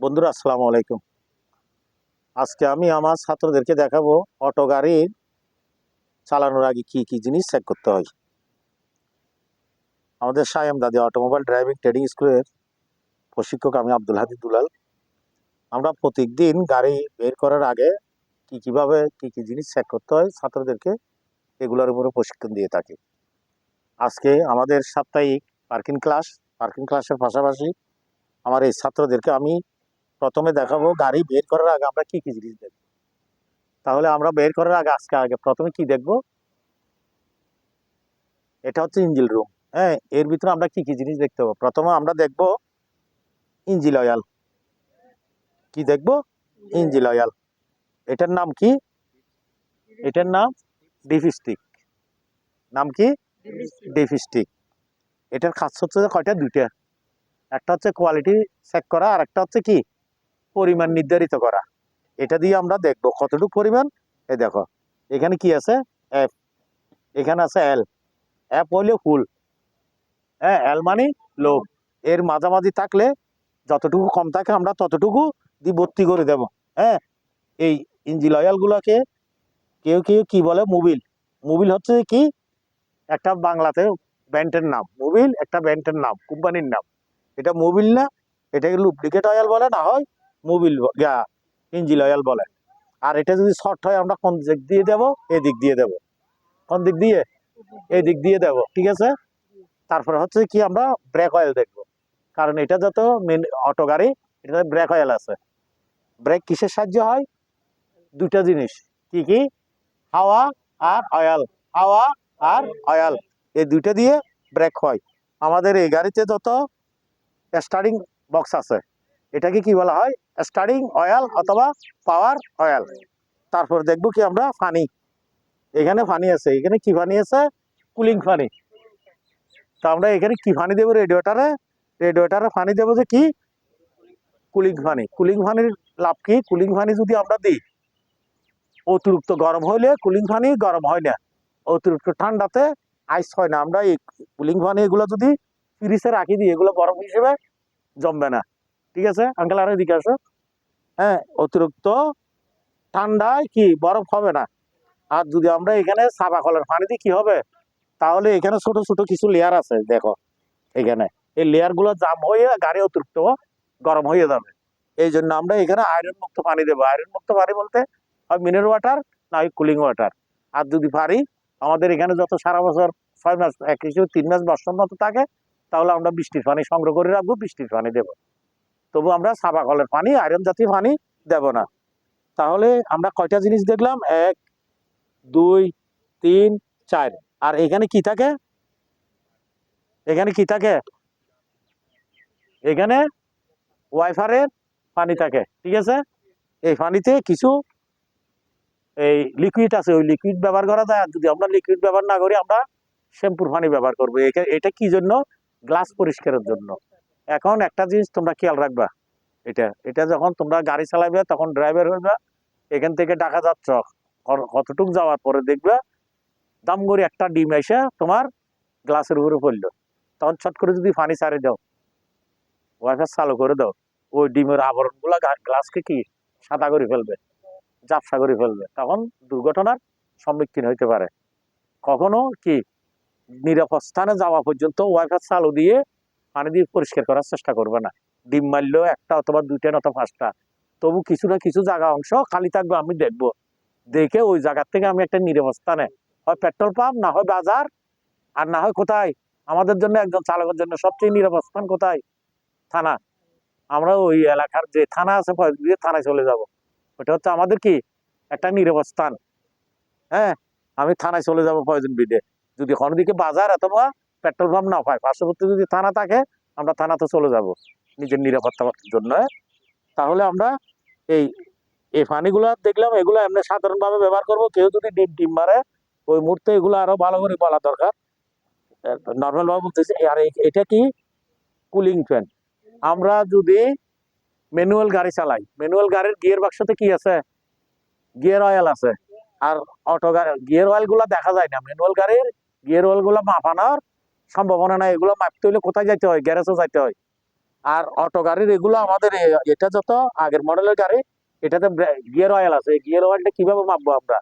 বন্ধুরা, আসসালামু আলাইকুম। আজকে আমি আমার ছাত্রদেরকে দেখাবো অটো গাড়ির চালানোর আগে কি কি জিনিস চেক করতে হয়। আমাদের সায়াম দাদি অটোমোবাইল ড্রাইভিং ট্রেনিং স্কুলের প্রশিক্ষক আমি আব্দুল হাদি দুলাল। আমরা প্রত্যেকদিন গাড়ি বের করার আগে কি কীভাবে, কি কি জিনিস চেক করতে হয় ছাত্রদেরকে এগুলোর উপরে প্রশিক্ষণ দিয়ে থাকি। আজকে আমাদের সাপ্তাহিক পার্কিং ক্লাস পার্কিং ক্লাসের পাশাপাশি আমার এই ছাত্রদেরকে আমি প্রথমে দেখাবো গাড়ি বের করার আগে আমরা কি কি জিনিস দেখব। তাহলে আমরা বের করার আগে, আজকে আগে প্রথমে কি দেখব? এটা হচ্ছে ইঞ্জিল রুম। হ্যাঁ এর ভিতরে আমরা কি কি জিনিস দেখতে পাবো? প্রথমে আমরা দেখব ইঞ্জিল অয়েল। কি দেখব? Engine oil. এটার নাম কি? এটার নাম ডিফিস্টিক। নাম কি? ডিফিস্টিক। এটার খাস হচ্ছে কয়টা? দুইটা। একটা হচ্ছে কোয়ালিটি চেক করা, আর একটা হচ্ছে কি? পরিমাণ নির্ধারিত করা। এটা দিয়ে আমরা দেখব কতটুকু পরিমাণ। এই দেখো, এখানে কি আছে? এফ এখানে আছে এল এফ হইলে ফুল। হ্যাঁ এল মানে লো এর মাঝামাঝি থাকলে যতটুকু কম থাকে আমরা ততটুকু দিয়ে ভর্তি করে দেব। হ্যাঁ এই ইঞ্জিল অয়েলগুলোকে কেউ কেউ কি বলে? মোবিল। মোবিল হচ্ছে কি? একটা বাংলাতে ব্যান্ডের নাম। মোবিল একটা ব্যান্ডের নাম, কোম্পানির নাম। এটা মোবিল না, এটাকে লুপ্লিকেট অয়েল বলে। না হয় মোবিল গা ইঞ্জিল অয়েল বলে। আর এটা যদি শর্ট হয়, আমরা কোন দিক দিয়ে দেব? এদিক দিয়ে দেব। কোন দিক দিয়ে? এই দিক দিয়ে দেব, ঠিক আছে? তারপরে হচ্ছে কি, আমরা ব্রেক অয়েল দেখব। কারণ এটা যত মেন অটো গাড়ি, এটাতে ব্রেক অয়েল আছে। ব্রেক কিসের সাহায্য হয়? দুটা জিনিস। কি কি? হাওয়া আর অয়েল হাওয়া আর অয়েল এই দুইটা দিয়ে ব্রেক হয়। আমাদের এই গাড়িতে যত স্টার্টিং বক্স আছে এটাকে কি বলা হয়? স্টার্টিং অয়েল অথবা পাওয়ার অয়েল তারপর দেখব কি আমরা ফানি এখানে ফানি আছে। এখানে কি ফানি আছে? কুলিং ফানি তো আমরা এখানে কি ফানি দেবো রেডিওটারে? রেডিওটারে ফানি দেবো যে কি? কুলিং ফানি কুলিং ফানির লাভ কি? কুলিং ফানি যদি আমরা দিই, অতিরিক্ত গরম হইলে কুলিং ফানি গরম হয় না। অতিরিক্ত ঠান্ডাতে আইস হয় না। আমরা এই কুলিং ফানি এগুলো যদি ফ্রিজে রাখি দিই এগুলো গরম হিসেবে জমবে না। ঠিক আছে? আঙ্কেল আর এদিকে আসো। হ্যাঁ অতিরিক্ত ঠান্ডায় কি বরফ হবে না? আর যদি আমরা এখানে সাবা কলের পানি দিই, কি হবে? তাহলে এখানে ছোট ছোট কিছু লেয়ার আছে, দেখো, এখানে। এই লেয়ারগুলো জাম হয়ে গাড়ি অতিরিক্ত গরম হয়ে যাবে। এই জন্য আমরা এখানে আয়রন মুক্ত পানি দেবো। আয়রন মুক্ত পানি বলতে হয় মিনারেল ওয়াটার না হয় কুলিং ওয়াটার আর যদি পারি, আমাদের এখানে যত সারা বছর ছয় মাস, এক হিসেবে তিন মাস বর্ষণ মতো থাকে, তাহলে আমরা বৃষ্টির পানি সংগ্রহ করে রাখব, বৃষ্টির পানি দেবো। তবু আমরা সাবা কলের পানি আয়রন জাতীয় পানি দেব না। তাহলে আমরা কয়টা জিনিস দেখলাম? এক, দুই, তিন, চার। আর এখানে কি থাকে? এখানে কি থাকে? এখানে ওয়াইফারের পানি থাকে, ঠিক আছে? এই পানিতে কিছু এই লিকুইড আছে, ওই লিকুইড ব্যবহার করা যায়। যদি আমরা লিকুইড ব্যবহার না করি, আমরা শ্যাম্পুর পানি ব্যবহার করব। এটা কি জন্য? গ্লাস পরিষ্কারের জন্য। এখন একটা জিনিস তোমরা খেয়াল রাখবা। এটা এটা যখন তোমরা গাড়ি চালাবে তখন ড্রাইভার হইবা, এখান থেকে ঢাকা যাচ্ছ কতটুক যাওয়ার পরে দেখবা দাম করে একটা ডিম এসে তোমার গ্লাসের উপরে পড়ল। তখন ছট করে যদি পানি ছাড়ে দাও ওয়াইফার চালু করে দাও, ওই ডিমের আবরণগুলা গ্লাসকে কি? সাদা করে ফেলবে, জাপসা করে ফেলবে। তখন দুর্ঘটনার সম্মুখীন হইতে পারে। কখনো কি? নিরাপদ স্থানে যাওয়া পর্যন্ত ওয়াইফার চালু দিয়ে পানি দিয়ে পরিষ্কার করার চেষ্টা করবে না। ডিম মারলেও একটা অথবা দুইটা অথবা পাঁচটা। তবু কিছু না কিছু জায়গা, অংশ খালি থাকবে, আমি দেখব। দেখে ওই জায়গার থেকে আমি একটা নিরাপদ স্থানে হয় পেট্রোল পাম্প, না হয় বাজার, আর না হয় কোথায়? আমাদের জন্য একজন চালকের জন্য সবচেয়ে নিরাপদ স্থান কোথায়? থানা। আমরা ওই এলাকার যে থানা আছে থানায় চলে যাব। ওটা হচ্ছে আমাদের কি? একটা নিরাপদ স্থান। হ্যাঁ আমি থানায় চলে যাব ফয়জন বিডে যদি কোনো দিকে বাজার অথবা পেট্রোল পাম্প না হয়, পার্শ্ববর্তী যদি থানা থাকে, আমরা থানাতে চলে যাব নিজের নিরাপত্তার জন্য? তাহলে আমরা এই এই পানিগুলো দেখলাম, এগুলো এমনি সাধারণভাবে ব্যবহার করব। কেউ যদি ডিম ডিম মারে, ওই মুহূর্তে এগুলো আরও ভালো করে বলা দরকার। নর্মাল ভাবে বলতেছি আর, এটা কি? Cooling fan. আমরা যদি ম্যানুয়াল গাড়ি চালাই, ম্যানুয়াল গাড়ির গিয়ার বাক্সতে কি আছে? গিয়ার অয়েল আছে। আর অটো গাড়ি গিয়ার অয়েলগুলা দেখা যায় না। ম্যানুয়াল গাড়ির গিয়ার অয়েলগুলা মাপানোর সম্ভাবনা নাই, এগুলো মাপতে হলে কোথায় যাইতে হয়? গ্যারেজে যাইতে হয়। আর অটো গাড়ির এগুলো আমাদের এটা যত আগের মডেলের গাড়ি, এটাতে গিয়ার অয়েল আছে। গিয়ার অয়েলটা কীভাবে মাপবো আমরা?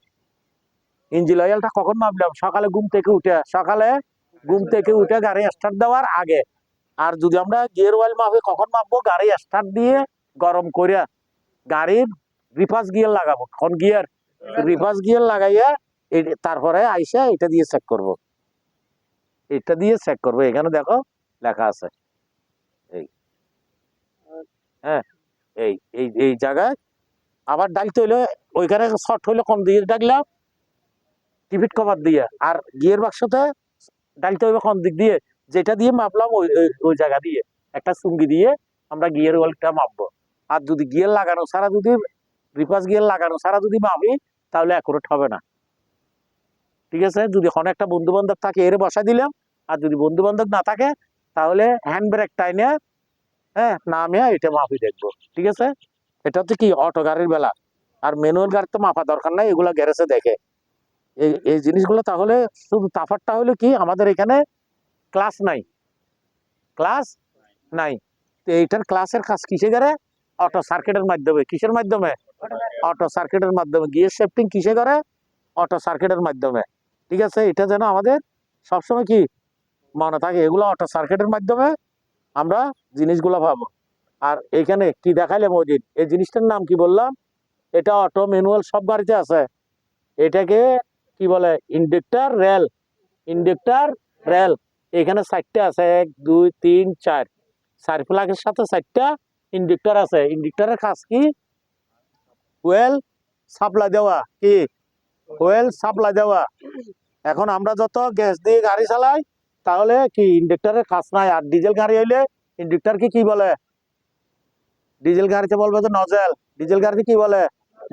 ইঞ্জিন অয়েলটা কখন মাপলাম? সকালে ঘুম থেকে উঠে, সকালে ঘুম থেকে উঠে গাড়ি স্টার্ট দেওয়ার আগে। আর যদি আমরা গিয়ার অয়েল মাপে কখন মাপবো? গাড়ি স্টার্ট দিয়ে গরম করে গাড়ির রিভার্স গিয়ার লাগাবো। কোন গিয়ার রিভার্স গিয়ার লাগাইয়া তারপরে আইসা এটা দিয়ে চেক করব। এটা দিয়ে চেক করব। এখানে দেখো লেখা আছে। এই। হ্যাঁ এই এই এই জায়গায় আবার ডাকতে হইলে ওইখানে শর্ট হইলে কম দিয়ে ডাকলাম? টিভিট কভার দিয়ে। আর গিয়ার বাক্সতে ডালতে হইবে কোন দিক দিয়ে? যেটা দিয়ে মাপলাম ওই, ওই- ওই জায়গা দিয়ে। একটা চুঙ্গি দিয়ে আমরা গিয়ার ওয়েলটা মাপবো। আর যদি গিয়ার লাগানো ছাড়া যদি রিপাস গিয়ার লাগানো ছাড়া যদি মাপি, তাহলে অ্যাকুরেট হবে না। ঠিক আছে? যদি কোনো একটা বন্ধু বান্ধব থাকে এর বসা দিলাম। আর যদি বন্ধু বান্ধব না থাকে তাহলে হ্যান্ড ব্রেক টাইনে হ্যাঁ নামে এটা মাপি দেখব ঠিক আছে? এটা হচ্ছে কি? অটো গাড়ির বেলা। আর ম্যানুয়াল গাড়ি তো মাপা দরকার নাই এগুলো গ্যারেজে দেখে। এই এই জিনিসগুলো তাহলে শুধু তাফারটা হলো কি? আমাদের এখানে ক্লাস নাই। ক্লাস নাই। তো এইটার ক্লাসের কাজ কিসে করে অটো সার্কিটের মাধ্যমে। কিসের মাধ্যমে? অটো সার্কিটের মাধ্যমে। গিয়ার শিফটিং কিসে করে অটো সার্কিটের মাধ্যমে। ঠিক আছে? এটা যেন আমাদের সবসময় কি মনে থাকে? এগুলো অটো সার্কিটের মাধ্যমে আমরা জিনিসগুলো পাবো আর এখানে কি দেখাইলে মজিদ এই জিনিসটার নাম কি বললাম? এটা অটো ম্যানুয়াল সব গাড়িতে আছে। এটাকে কি বলে? Injector rail. Injector rail. এখানে চারটে আছে। এক, দুই, তিন, চার। চার প্লাগের সাথে চারটা ইন্ডেক্টর আছে। ইন্ডেক্টরের কাজ কি? ওয়েল সাপ্লাই দেওয়া। কি? ওয়েল সাপ্লাই দেওয়া। এখন আমরা যত গ্যাস দিয়ে গাড়ি চালাই, তাহলে কি ইন্ডেক্টরের কাজ নাই? আর ডিজেল গাড়ি হইলে ইন্ডেক্টর কি বলে? ডিজেল গাড়িতে বলবে যে নজেল ডিজেল গাড়িতে কি বলে?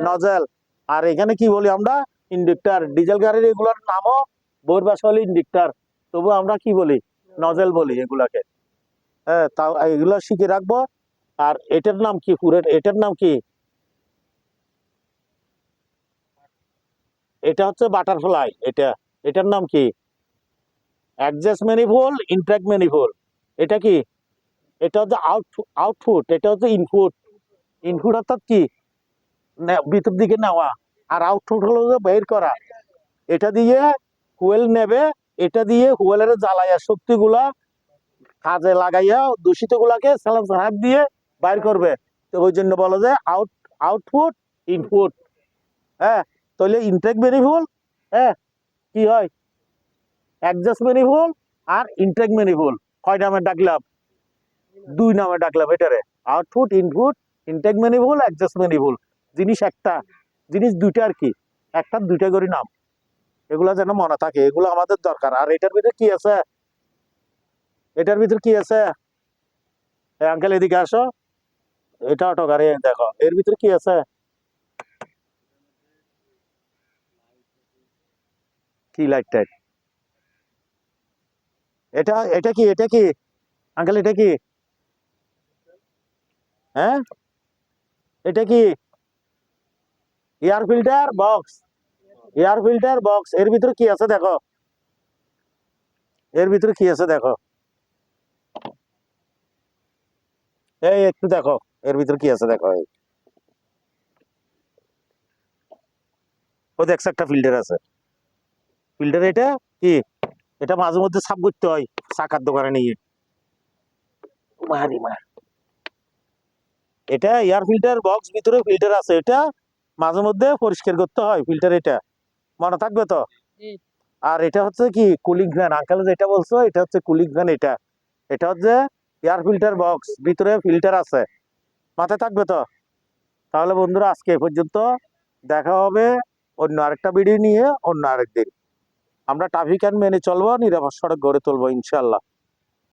নজেল আর এখানে কি বলি আমরা? ইন্ডেক্টর। ডিজেল গাড়ির এগুলোর নামও বইয়ের ভাষা হলো ইন্ডেক্টর। তবু আমরা কি বলি? নজেল বলি এগুলাকে। হ্যাঁ তাও এগুলো শিখে রাখব। আর এটার নাম কি? পুরো এটার নাম কি? এটা হচ্ছে বাটারফ্লাই এটা, এটার নাম কি? অ্যাডজাস্ট ম্যানিফোল ইনট্র্যাক্ট ম্যানিফোল এটা কি? এটা হচ্ছে আউট আউটপুট এটা হচ্ছে ইনপুট ইনপুট অর্থাৎ কি? ভিতর দিকে নেওয়া, আর আউটপুট হলো বের করা, এটা দিয়ে হুয়েল নেবে, এটা দিয়ে হুয়েলের জ্বালাইয়া শক্তিগুলা কাজে লাগাইয়া দূষিত গুলাকে স্যালাম হাত দিয়ে বাইর করবে। তো ওই জন্য বলো যে আউট আউটপুট ইনপুট হ্যাঁ? তাহলে ইনটেক বেনিফুল হ্যাঁ? কি হয়? অ্যাডজাস্ট বেনিফুল আর ইনটেক বেনিফুল কয় নামে ডাকলাম? দুই নামে ডাকলাম এটারে। Output input intake manifold adjust manifold জিনিস একটা। জিনিস দুইটা আর কি। একটা, দুইটা করে নাম। এগুলা যেন মনে থাকে। এগুলো আমাদের দরকার। আর এটার ভিতরে কি আছে? এটার ভিতর কি আছে? আঙ্কেল এদিকে আসো। এটা অটো গাড়ি দেখো। এর ভিতরে কি আছে? কি লাইট টাইট এটা এটা কি এটা কি? আঙ্কেল এটা কি? হ্যাঁ? এটা কি? Air filter box air filter box এর ভিতরে কি আছে দেখো? এর ভিতরে কি আছে দেখো? এই একটু দেখো, এর ভিতরে কি আছে দেখো, এই। ও দেখছ একটা ফিল্টার আছে। ফিল্টার এটা কি? এটা মাঝে মধ্যে সাফ করতে হয় চাকার দোকানে নিয়ে। মারি এটা এয়ার ফিল্টার বক্স ভিতরে ফিল্টার আছে এটা মাঝে মধ্যে পরিষ্কার করতে হয় ফিল্টার এটা। মনে থাকবে তো? আর এটা হচ্ছে কি কুলিং ফ্যান আঙ্কেল যেটা বলছো এটা হচ্ছে কুলিং ফ্যান এটা। এটা হচ্ছে এয়ার ফিল্টার বক্স ভিতরে ফিল্টার আছে। মাথায় থাকবে তো? তাহলে বন্ধুরা আজকে এ পর্যন্ত দেখা হবে অন্য আরেকটা ভিডিও নিয়ে অন্য আরেকদিন আমরা ট্রাফিক আইন মেনে চলবো নিরাপদ সড়ক গড়ে তুলবো ইনশাল্লাহ